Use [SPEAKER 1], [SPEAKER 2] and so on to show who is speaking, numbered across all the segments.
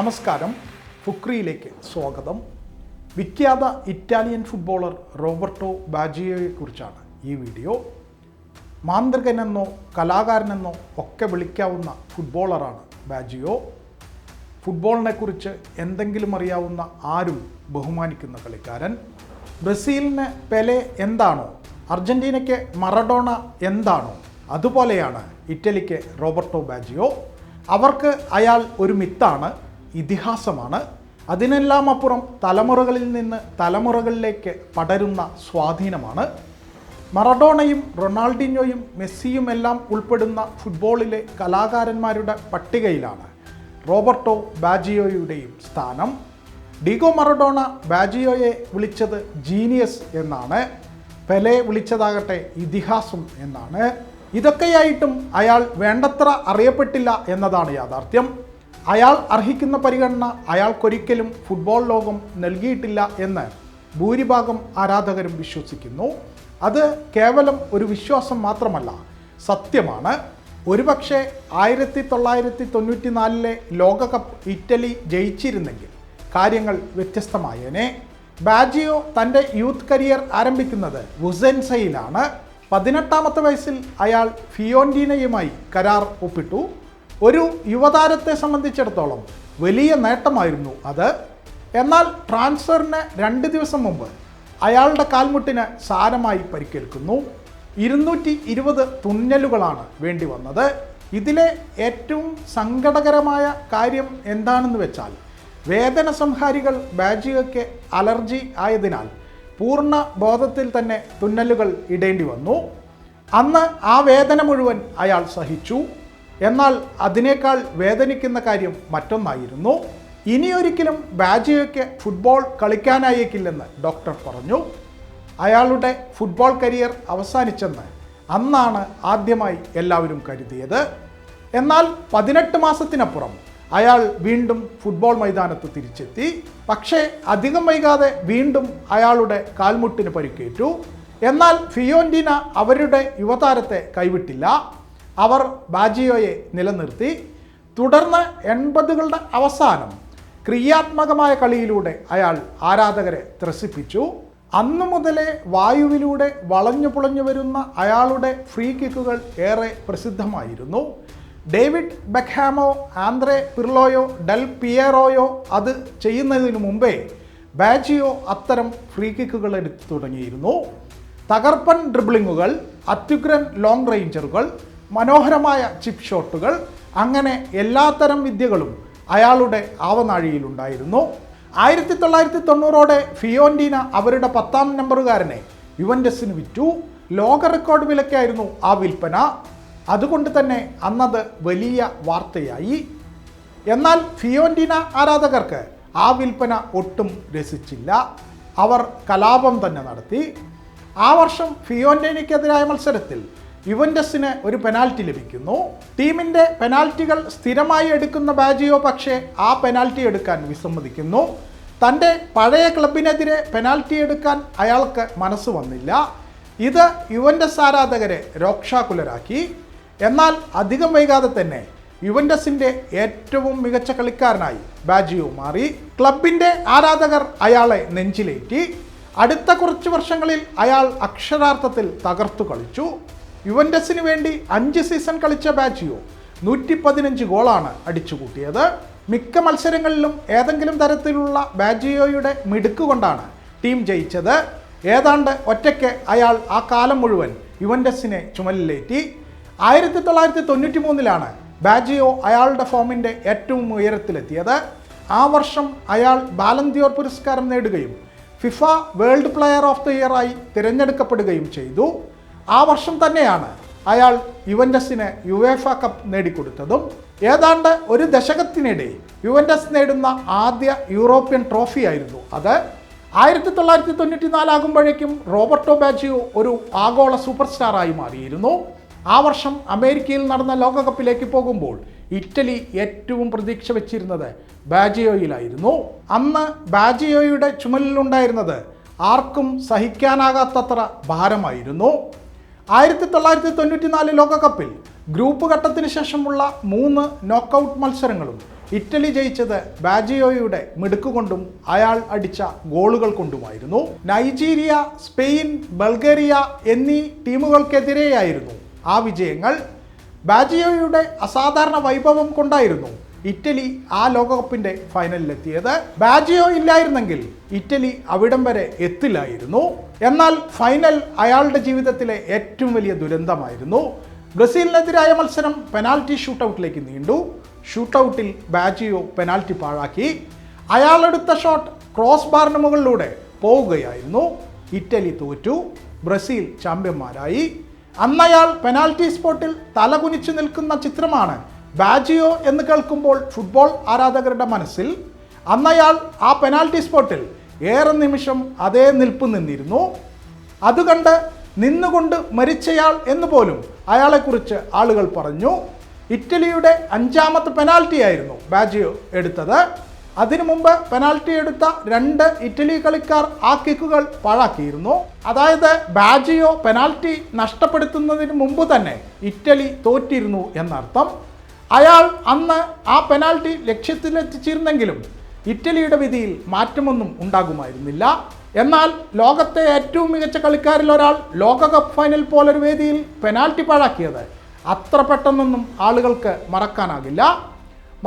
[SPEAKER 1] നമസ്കാരം. ഫുക്രിയിലേക്ക് സ്വാഗതം. വിഖ്യാത ഇറ്റാലിയൻ ഫുട്ബോളർ റോബർട്ടോ ബാജിയോയെക്കുറിച്ചാണ് ഈ വീഡിയോ. മാന്ത്രികനെന്നോ കലാകാരനെന്നോ ഒക്കെ വിളിക്കാവുന്ന ഫുട്ബോളറാണ് ബാജിയോ. ഫുട്ബോളിനെക്കുറിച്ച് എന്തെങ്കിലും അറിയാവുന്ന ആരും ബഹുമാനിക്കുന്ന കളിക്കാരൻ. ബ്രസീലിന് പെലെ എന്താണോ അർജന്റീനയ്ക്ക് മറഡോണ എന്താണോ അതുപോലെയാണ് ഇറ്റലിക്ക് റോബർട്ടോ ബാജിയോ. അവർക്ക് അയാൾ ഒരു മിത്താണ്. ഇതിഹാസമാണ്. അതിനെല്ലാം അപ്പുറം തലമുറകളിൽ നിന്ന് തലമുറകളിലേക്ക് പടരുന്ന സ്വാധീനമാണ്. മറഡോണയും റൊണാൾഡിനോയും മെസ്സിയും എല്ലാം ഉൾപ്പെടുന്ന ഫുട്ബോളിലെ കലാകാരന്മാരുടെ പട്ടികയിലാണ് റോബർട്ടോ ബാജിയോയുടെയും സ്ഥാനം. ഡിഗോ മറഡോണ ബാജിയോയെ വിളിച്ചത് ജീനിയസ് എന്നാണ്. പെലെ വിളിച്ചതാകട്ടെ ഇതിഹാസം എന്നാണ്. ഇതൊക്കെയായിട്ടും അയാൾ വേണ്ടത്ര അറിയപ്പെട്ടില്ല എന്നതാണ് യാഥാർത്ഥ്യം. അയാൾ അർഹിക്കുന്ന പരിഗണന അയാൾക്കൊരിക്കലും ഫുട്ബോൾ ലോകം നൽകിയിട്ടില്ല എന്ന് ഭൂരിഭാഗം ആരാധകരും വിശ്വസിക്കുന്നു. അത് കേവലം ഒരു വിശ്വാസം മാത്രമല്ല സത്യമാണ്. ഒരുപക്ഷെ ആയിരത്തി തൊള്ളായിരത്തി തൊണ്ണൂറ്റി നാലിലെ ലോകകപ്പ് ഇറ്റലി ജയിച്ചിരുന്നെങ്കിൽ കാര്യങ്ങൾ വ്യത്യസ്തമായേനെ. ബാജിയോ തന്റെ യൂത്ത് കരിയർ ആരംഭിക്കുന്നത് വുസെൻസയിലാണ്. പതിനെട്ടാമത്തെ വയസ്സിൽ അയാൾ ഫിയോന്റീനയുമായി കരാർ ഒപ്പിട്ടു. ഒരു യുവതാരത്തെ സംബന്ധിച്ചിടത്തോളം വലിയ നേട്ടമായിരുന്നു അത്. എന്നാൽ ട്രാൻസ്ഫറിന് രണ്ട് ദിവസം മുമ്പ് അയാളുടെ കാൽമുട്ടിന് സാരമായി പരിക്കേൽക്കുന്നു. ഇരുന്നൂറ്റി ഇരുപത് തുന്നലുകളാണ് വേണ്ടി വന്നത്. ഇതിലെ ഏറ്റവും സങ്കടകരമായ കാര്യം എന്താണെന്ന് വെച്ചാൽ വേദന സംഹാരികൾ ബാജികൾക്ക് അലർജി ആയതിനാൽ പൂർണ ബോധത്തിൽ തന്നെ തുന്നലുകൾ ഇടേണ്ടി വന്നു. അന്ന് ആ വേദന മുഴുവൻ അയാൾ സഹിച്ചു. എന്നാൽ അതിനേക്കാൾ വേദനിക്കുന്ന കാര്യം മറ്റൊന്നായിരുന്നു. ഇനിയൊരിക്കലും ബാജിയോയ്ക്ക് ഫുട്ബോൾ കളിക്കാനായേക്കില്ലെന്ന് ഡോക്ടർ പറഞ്ഞു. അയാളുടെ ഫുട്ബോൾ കരിയർ അവസാനിച്ചെന്ന് അന്നാണ് ആദ്യമായി എല്ലാവരും കരുതിയത്. എന്നാൽ പതിനെട്ട് മാസത്തിനപ്പുറം അയാൾ വീണ്ടും ഫുട്ബോൾ മൈതാനത്ത് തിരിച്ചെത്തി. പക്ഷേ അധികം വൈകാതെ വീണ്ടും അയാളുടെ കാൽമുട്ടിന് പരിക്കേറ്റു. എന്നാൽ ഫിയോന്റിന അവരുടെ യുവതാരത്തെ കൈവിട്ടില്ല. അവർ ബാജിയോയെ നിലനിർത്തി. തുടർന്ന് എൺപതുകളുടെ അവസാനം ക്രിയാത്മകമായ കളിയിലൂടെ അയാൾ ആരാധകരെ ത്രസിപ്പിച്ചു. അന്നു മുതലേ വായുവിലൂടെ വളഞ്ഞു പുളഞ്ഞു വരുന്ന അയാളുടെ ഫ്രീ കിക്കുകൾ ഏറെ പ്രസിദ്ധമായിരുന്നു. ഡേവിഡ് ബെക്ഹാമോ ആന്ദ്രെ പിർലോയോ ഡെൽ പിയറോയോ അത് ചെയ്യുന്നതിന് മുമ്പേ ബാജിയോ അത്തരം ഫ്രീ കിക്കുകൾ എടുത്തു തുടങ്ങിയിരുന്നു. തകർപ്പൻ ഡ്രിബ്ലിങ്ങുകൾ അത്യുഗ്രൻ ലോങ് റേഞ്ചറുകൾ മനോഹരമായ ചിപ്പ് ഷോട്ടുകൾ അങ്ങനെ എല്ലാത്തരം വിദ്യകളും അയാളുടെ ആവനാഴിയിലുണ്ടായിരുന്നു. ആയിരത്തി തൊള്ളായിരത്തി തൊണ്ണൂറോടെ ഫിയോന്റീന അവരുടെ പത്താം നമ്പറുകാരനെ യുവൻഡസിന് വിറ്റു. ലോക റെക്കോർഡ് വിലക്കായിരുന്നു ആ വിൽപ്പന. അതുകൊണ്ട് തന്നെ അന്നത് വലിയ വാർത്തയായി. എന്നാൽ ഫിയോന്റീന ആരാധകർക്ക് ആ വിൽപ്പന ഒട്ടും രസിച്ചില്ല. അവർ കലാപം തന്നെ നടത്തി. ആ വർഷം ഫിയോന്റീനയ്ക്കെതിരായ മത്സരത്തിൽ യുവൻഡസിന് ഒരു പെനാൽറ്റി ലഭിക്കുന്നു. ടീമിന്റെ പെനാൽറ്റികൾ സ്ഥിരമായി എടുക്കുന്ന ബാജിയോ പക്ഷേ ആ പെനാൽറ്റി എടുക്കാൻ വിസമ്മതിക്കുന്നു. തന്റെ പഴയ ക്ലബിനെതിരെ പെനാൽറ്റി എടുക്കാൻ അയാൾക്ക് മനസ്സ് വന്നില്ല. ഇത് യുവൻഡസ് ആരാധകരെ രോക്ഷാകുലരാക്കി. എന്നാൽ അധികം വൈകാതെ തന്നെ യുവൻഡസിന്റെ ഏറ്റവും മികച്ച കളിക്കാരനായി ബാജിയോ മാറി. ക്ലബിന്റെ ആരാധകർ അയാളെ നെഞ്ചിലേറ്റി. അടുത്ത കുറച്ച് വർഷങ്ങളിൽ അയാൾ അക്ഷരാർത്ഥത്തിൽ തകർത്തു കളിച്ചു. യുവൻഡസിന് വേണ്ടി അഞ്ച് സീസൺ കളിച്ച ബാച്ചിയോ നൂറ്റി പതിനഞ്ച് ഗോളാണ് അടിച്ചു കൂട്ടിയത് മിക്ക മത്സരങ്ങളിലും ഏതെങ്കിലും തരത്തിലുള്ള ബാജിയോയുടെ മിടുക്ക് കൊണ്ടാണ് ടീം ജയിച്ചത്. ഏതാണ്ട് ഒറ്റയ്ക്ക് അയാൾ ആ കാലം മുഴുവൻ യുവൻഡസിനെ ചുമലിലേറ്റി. ആയിരത്തി തൊള്ളായിരത്തി തൊണ്ണൂറ്റി മൂന്നിലാണ് ബാജിയോ അയാളുടെ ഫോമിന്റെ ഏറ്റവും ഉയരത്തിലെത്തിയത്. ആ വർഷം അയാൾ ബാലന്തിയോർ പുരസ്കാരം നേടുകയും FIFA world player of the ഇയറായി തിരഞ്ഞെടുക്കപ്പെടുകയും ചെയ്തു. ആ വർഷം തന്നെയാണ് അയാൾ യുവൻഡസിന് യുവേഫ കപ്പ് നേടിക്കൊടുത്തതും ഏതാണ്ട് ഒരു ദശകത്തിനിടെ യുവൻഡസ് നേടുന്ന ആദ്യ യൂറോപ്യൻ ട്രോഫിയായിരുന്നു അത്. ആയിരത്തി തൊള്ളായിരത്തി തൊണ്ണൂറ്റി നാലാകുമ്പോഴേക്കും റോബർട്ടോ ബാജിയോ ഒരു ആഗോള സൂപ്പർ സ്റ്റാറായി മാറിയിരുന്നു. ആ വർഷം അമേരിക്കയിൽ നടന്ന ലോകകപ്പിലേക്ക് പോകുമ്പോൾ ഇറ്റലി ഏറ്റവും പ്രതീക്ഷ വെച്ചിരുന്നത് ബാജിയോയിലായിരുന്നു. അന്ന് ബാജിയോയുടെ ചുമലിലുണ്ടായിരുന്നത് ആർക്കും സഹിക്കാനാകാത്തത്ര ഭാരമായിരുന്നു. ആയിരത്തി തൊള്ളായിരത്തി തൊണ്ണൂറ്റി നാല് ലോകകപ്പിൽ ഗ്രൂപ്പ് ഘട്ടത്തിന് ശേഷമുള്ള മൂന്ന് നോക്കൗട്ട് മത്സരങ്ങളും ഇറ്റലി ജയിച്ചത് ബാജിയോയുടെ മിടുക്കുകൊണ്ടും അയാൾ അടിച്ച ഗോളുകൾ കൊണ്ടുമായിരുന്നു. നൈജീരിയ സ്പെയിൻ ബൾഗേറിയ എന്നീ ടീമുകൾക്കെതിരെയായിരുന്നു ആ വിജയങ്ങൾ. ബാജിയോയുടെ അസാധാരണ വൈഭവം കൊണ്ടായിരുന്നു ഇറ്റലി ആ ലോകകപ്പിന്റെ ഫൈനലിലെത്തിയത് ബാജിയോ ഇല്ലായിരുന്നെങ്കിൽ ഇറ്റലി അവിടം വരെ എത്തില്ലായിരുന്നു. എന്നാൽ ഫൈനൽ അയാളുടെ ജീവിതത്തിലെ ഏറ്റവും വലിയ ദുരന്തമായിരുന്നു. ബ്രസീലിനെതിരായ മത്സരം പെനാൽറ്റി ഷൂട്ടൗട്ടിലേക്ക് നീണ്ടു. ഷൂട്ടൗട്ടിൽ ബാജിയോ പെനാൽറ്റി പാഴാക്കി. അയാളെടുത്ത ഷോട്ട് ക്രോസ് ബാറിന് മുകളിലൂടെ പോവുകയായിരുന്നു. ഇറ്റലി തോറ്റു. ബ്രസീൽ ചാമ്പ്യന്മാരായി. അന്നയാൾ പെനാൽറ്റി സ്പോട്ടിൽ തലകുനിച്ചു നിൽക്കുന്ന ചിത്രമാണ് ബാജിയോ എന്ന് കേൾക്കുമ്പോൾ ഫുട്ബോൾ ആരാധകരുടെ മനസ്സിൽ അന്നയാൾ ആ പെനാൽറ്റി സ്പോട്ടിൽ ഏറെ നിമിഷം അതേ നിൽപ്പ് നിന്നിരുന്നു. അതുകണ്ട് നിന്നുകൊണ്ട് മരിച്ചയാൾ എന്ന് പോലും അയാളെക്കുറിച്ച് ആളുകൾ പറഞ്ഞു. ഇറ്റലിയുടെ അഞ്ചാമത്തെ പെനാൽറ്റി ആയിരുന്നു ബാജിയോ എടുത്തത്. അതിനു മുമ്പ് പെനാൽറ്റി എടുത്ത രണ്ട് ഇറ്റലി കളിക്കാർ ആ കിക്കുകൾ പാഴാക്കിയിരുന്നു. അതായത് ബാജിയോ പെനാൽറ്റി നഷ്ടപ്പെടുത്തുന്നതിന് മുമ്പ് തന്നെ ഇറ്റലി തോറ്റിരുന്നു എന്നർത്ഥം. അയാൾ അന്ന് ആ പെനാൽറ്റി ലക്ഷ്യത്തിലെത്തിച്ചിരുന്നെങ്കിലും ഇറ്റലിയുടെ വിധിയിൽ മാറ്റമൊന്നും ഉണ്ടാകുമായിരുന്നില്ല. എന്നാൽ ലോകത്തെ ഏറ്റവും മികച്ച കളിക്കാരിൽ ഒരാൾ ലോകകപ്പ് ഫൈനൽ പോലൊരു വേദിയിൽ പെനാൽറ്റി പാഴാക്കിയത് അത്ര പെട്ടെന്നൊന്നും ആളുകൾക്ക് മറക്കാനാകില്ല.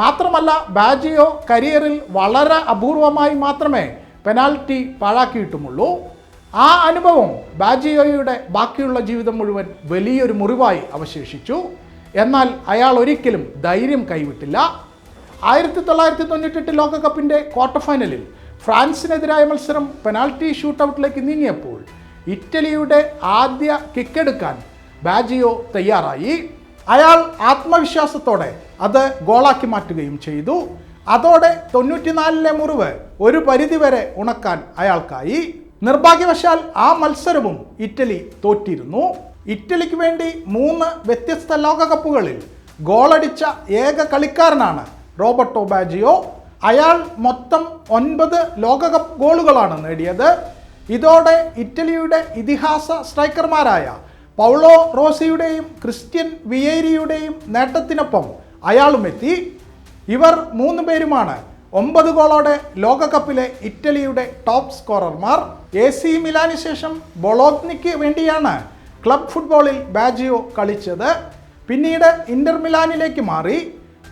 [SPEAKER 1] മാത്രമല്ല ബാജിയോ കരിയറിൽ വളരെ അപൂർവമായി മാത്രമേ പെനാൽറ്റി പാഴാക്കിയിട്ടുമുള്ളൂ. ആ അനുഭവം ബാജിയോയുടെ ബാക്കിയുള്ള ജീവിതം മുഴുവൻ വലിയൊരു മുറിവായി അവശേഷിച്ചു. എന്നാൽ അയാൾ ഒരിക്കലും ധൈര്യം കൈവിട്ടില്ല. ആയിരത്തി തൊള്ളായിരത്തി തൊണ്ണൂറ്റെട്ട് ലോകകപ്പിന്റെ ക്വാർട്ടർ ഫൈനലിൽ ഫ്രാൻസിനെതിരായ മത്സരം പെനാൽറ്റി ഷൂട്ടൗട്ടിലേക്ക് നീങ്ങിയപ്പോൾ ഇറ്റലിയുടെ ആദ്യ കിക്കെടുക്കാൻ ബാജിയോ തയ്യാറായി. അയാൾ ആത്മവിശ്വാസത്തോടെ അത് ഗോളാക്കി മാറ്റുകയും ചെയ്തു. അതോടെ തൊണ്ണൂറ്റിനാലിലെ മുറിവ് ഒരു പരിധിവരെ ഉണക്കാൻ അയാൾക്കായി. നിർഭാഗ്യവശാൽ ആ മത്സരവും ഇറ്റലി തോറ്റിരുന്നു. ഇറ്റലിക്ക് വേണ്ടി മൂന്ന് വ്യത്യസ്ത ലോകകപ്പുകളിൽ ഗോളടിച്ച ഏക കളിക്കാരനാണ് റോബർട്ടോ ബാജിയോ. അയാൾ മൊത്തം ഒൻപത് ലോകകപ്പ് ഗോളുകളാണ് നേടിയത്. ഇതോടെ ഇറ്റലിയുടെ ഇതിഹാസ സ്ട്രൈക്കർമാരായ പൗളോ റോസിയുടെയും ക്രിസ്ത്യൻ വിയേരിയുടെയും നേട്ടത്തിനൊപ്പം അയാളും എത്തി ഇവർ മൂന്ന് പേരുമാണ് ഒമ്പത് ഗോളോടെ ലോകകപ്പിലെ ഇറ്റലിയുടെ ടോപ്പ് സ്കോറർമാർ. എ സി മിലാന് ശേഷം ബൊളോഗ്നിക്ക് വേണ്ടിയാണ് ക്ലബ് ഫുട്ബോളിൽ ബാജിയോ കളിച്ചത് പിന്നീട് ഇന്റർ മിലാനിലേക്ക് മാറി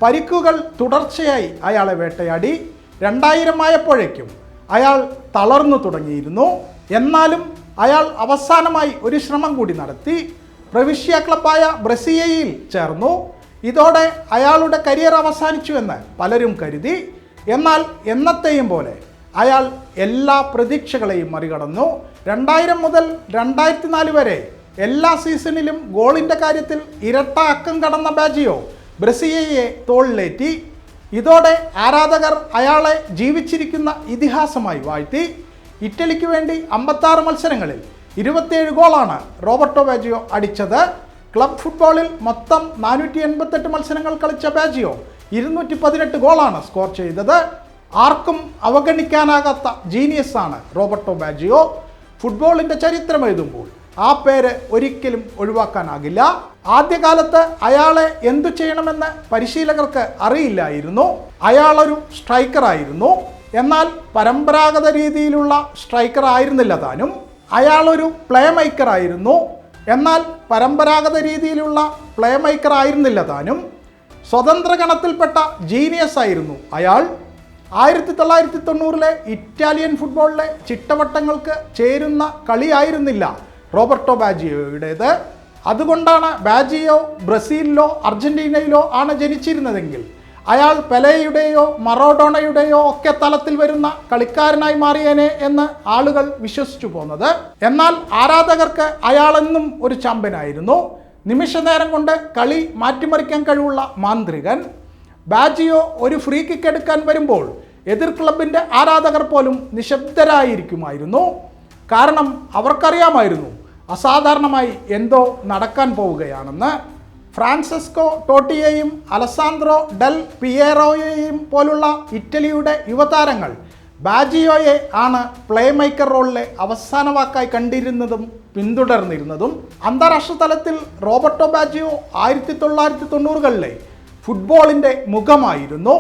[SPEAKER 1] പരിക്കുകൾ തുടർച്ചയായി അയാളെ വേട്ടയാടി. രണ്ടായിരം ആയപ്പോഴേക്കും അയാൾ തളർന്നു തുടങ്ങിയിരുന്നു. എന്നാലും അയാൾ അവസാനമായി ഒരു ശ്രമം കൂടി നടത്തി. പ്രവിശ്യ ക്ലബായ ബ്രസീയയിൽ ചേർന്നു. ഇതോടെ അയാളുടെ കരിയർ അവസാനിച്ചു എന്ന് പലരും കരുതി. എന്നാൽ എന്നത്തെയും പോലെ അയാൾ എല്ലാ പ്രതീക്ഷകളെയും മറികടന്നു. രണ്ടായിരം മുതൽ രണ്ടായിരത്തി നാല് വരെ എല്ലാ സീസണിലും ഗോളിന്റെ കാര്യത്തിൽ ഇരട്ട അക്കം കടന്ന ബാജിയോ ബ്രസീയയെ തോളിലേറ്റി. ഇതോടെ ആരാധകർ അയാളെ ജീവിച്ചിരിക്കുന്ന ഇതിഹാസമായി വാഴ്ത്തി. ഇറ്റലിക്ക് വേണ്ടി അമ്പത്താറ് മത്സരങ്ങളിൽ ഇരുപത്തിയേഴ് ഗോളാണ് റോബർട്ടോ ബാജിയോ അടിച്ചത്. ക്ലബ് ഫുട്ബോളിൽ മൊത്തം നാനൂറ്റി എൺപത്തെട്ട് മത്സരങ്ങൾ കളിച്ച ബാജിയോ ഇരുന്നൂറ്റി പതിനെട്ട് ഗോളാണ് സ്കോർ ചെയ്തത്. ആർക്കും അവഗണിക്കാനാകാത്ത ജീനിയസ് ആണ് റോബർട്ടോ ബാജിയോ. ഫുട്ബോളിന്റെ ചരിത്രം എഴുതുമ്പോൾ ആ പേര് ഒരിക്കലും ഒഴിവാക്കാനാകില്ല. ആദ്യകാലത്ത് അയാളെ എന്തു ചെയ്യണമെന്ന് പരിശീലകർക്ക് അറിയില്ലായിരുന്നു. അയാളൊരു സ്ട്രൈക്കറായിരുന്നു എന്നാൽ പരമ്പരാഗത രീതിയിലുള്ള സ്ട്രൈക്കർ ആയിരുന്നില്ല താനും. അയാളൊരു പ്ലേ മേക്കർ ആയിരുന്നു. എന്നാൽ പരമ്പരാഗത രീതിയിലുള്ള പ്ലേ മേക്കർ ആയിരുന്നില്ല താനും. സ്വതന്ത്ര ഗണത്തിൽപ്പെട്ട ജീനിയസ് ആയിരുന്നു അയാൾ. ആയിരത്തി തൊള്ളായിരത്തി തൊണ്ണൂറിലെ ഇറ്റാലിയൻ ഫുട്ബോളിലെ ചിട്ടവട്ടങ്ങൾക്ക് ചേരുന്ന കളിയായിരുന്നില്ല. റോബർട്ടോ ബാജിയോയുടേത്. അതുകൊണ്ടാണ് ബാജിയോ ബ്രസീലിലോ അർജന്റീനയിലോ ആണ് ജനിച്ചിരുന്നതെങ്കിൽ അയാൾ പെലയുടെയോ മറോഡോണയുടെയോ ഒക്കെ തലത്തിൽ വരുന്ന കളിക്കാരനായി മാറിയേനെ എന്ന് ആളുകൾ വിശ്വസിച്ചു പോന്നത്. എന്നാൽ ആരാധകർക്ക് അയാളെന്നും ഒരു ചാമ്പ്യനായിരുന്നു. നിമിഷ നേരം കൊണ്ട് കളി മാറ്റിമറിക്കാൻ കഴിവുള്ള മാന്ത്രികൻ. ബാജിയോ ഒരു ഫ്രീ കിക്ക് എടുക്കാൻ വരുമ്പോൾ എതിർ ക്ലബിന്റെ ആരാധകർ പോലും നിശബ്ദരായിരിക്കുമായിരുന്നു. കാരണം അവർക്കറിയാമായിരുന്നു അസാധാരണമായി എന്തോ നടക്കാൻ പോവുകയാണെന്ന് ഫ്രാൻസിസ്കോ ടോട്ടിയെയും അലസാന്ദ്രോ ഡെൽ പിയേറോയെയും പോലുള്ള ഇറ്റലിയുടെ യുവതാരങ്ങൾ ബാജിയോയെ ആണ് പ്ലേ മേക്കർ റോളിലെ അവസാന വാക്കായി കണ്ടിരുന്നതും പിന്തുടർന്നിരുന്നതും. അന്താരാഷ്ട്ര തലത്തിൽ റോബർട്ടോ ബാജിയോ ആയിരത്തി തൊള്ളായിരത്തി തൊണ്ണൂറുകളിലെ ഫുട്ബോളിന്റെ മുഖമായിരുന്നു.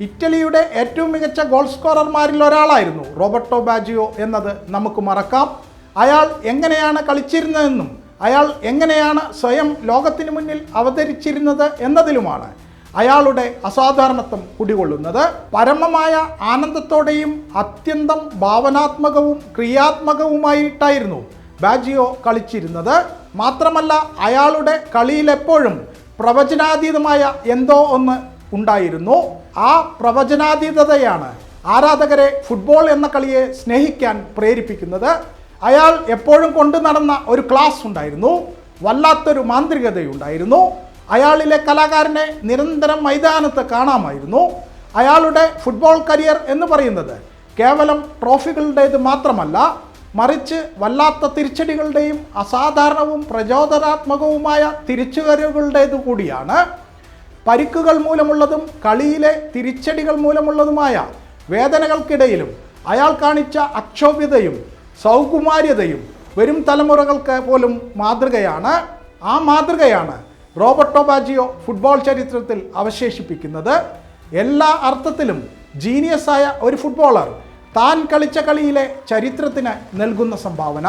[SPEAKER 1] ഇറ്റലിയുടെ ഏറ്റവും മികച്ച ഗോൾ സ്കോറർമാരിൽ ഒരാളായിരുന്നു റോബർട്ടോ ബാജിയോ എന്നത് നമുക്ക് മറക്കാം. അയാൾ എങ്ങനെയാണ് കളിച്ചിരുന്നതെന്നും അയാൾ എങ്ങനെയാണ് സ്വയം ലോകത്തിന് മുന്നിൽ അവതരിച്ചിരുന്നത് എന്നതിലുമാണ് അയാളുടെ അസാധാരണത്വം കുടികൊള്ളുന്നത്. പരമമായ ആനന്ദത്തോടെയും അത്യന്തം ഭാവനാത്മകവും ക്രിയാത്മകവുമായിട്ടായിരുന്നു ബാജിയോ കളിച്ചിരുന്നത്. മാത്രമല്ല അയാളുടെ കളിയിലെപ്പോഴും പ്രവചനാതീതമായ എന്തോ ഒന്ന് ഉണ്ടായിരുന്നു. ആ പ്രവചനാതീതതയാണ് ആരാധകരെ ഫുട്ബോൾ എന്ന കളിയെ സ്നേഹിക്കാൻ പ്രേരിപ്പിക്കുന്നത്. അയാൾ എപ്പോഴും കൊണ്ടു നടന്ന ഒരു ക്ലാസ് ഉണ്ടായിരുന്നു. വല്ലാത്തൊരു മാന്ത്രികതയുണ്ടായിരുന്നു. അയാളിലെ കലാകാരനെ നിരന്തരം മൈതാനത്ത് കാണാമായിരുന്നു. അയാളുടെ ഫുട്ബോൾ കരിയർ എന്ന് പറയുന്നത് കേവലം ട്രോഫികളുടേത് മാത്രമല്ല മറിച്ച് വല്ലാത്ത തിരിച്ചടികളുടെയും അസാധാരണവും പ്രചോദനാത്മകവുമായ തിരിച്ചുവരവുകളുടേതു കൂടിയാണ്. പരിക്കുകൾ മൂലമുള്ളതും കളിയിലെ തിരിച്ചടികൾ മൂലമുള്ളതുമായ വേദനകൾക്കിടയിലും അയാൾ കാണിച്ച അക്ഷോഭ്യതയും സൗകുമാര്യതയും വരും തലമുറകൾക്ക് പോലും മാതൃകയാണ്. ആ മാതൃകയാണ് റോബർട്ടോ ബാജിയോ ഫുട്ബോൾ ചരിത്രത്തിൽ അവശേഷിപ്പിക്കുന്നത്. എല്ലാ അർത്ഥത്തിലും ജീനിയസായ ഒരു ഫുട്ബോളർ താൻ കളിച്ച കളിയിലെ ചരിത്രത്തിന് നൽകുന്ന സംഭാവന.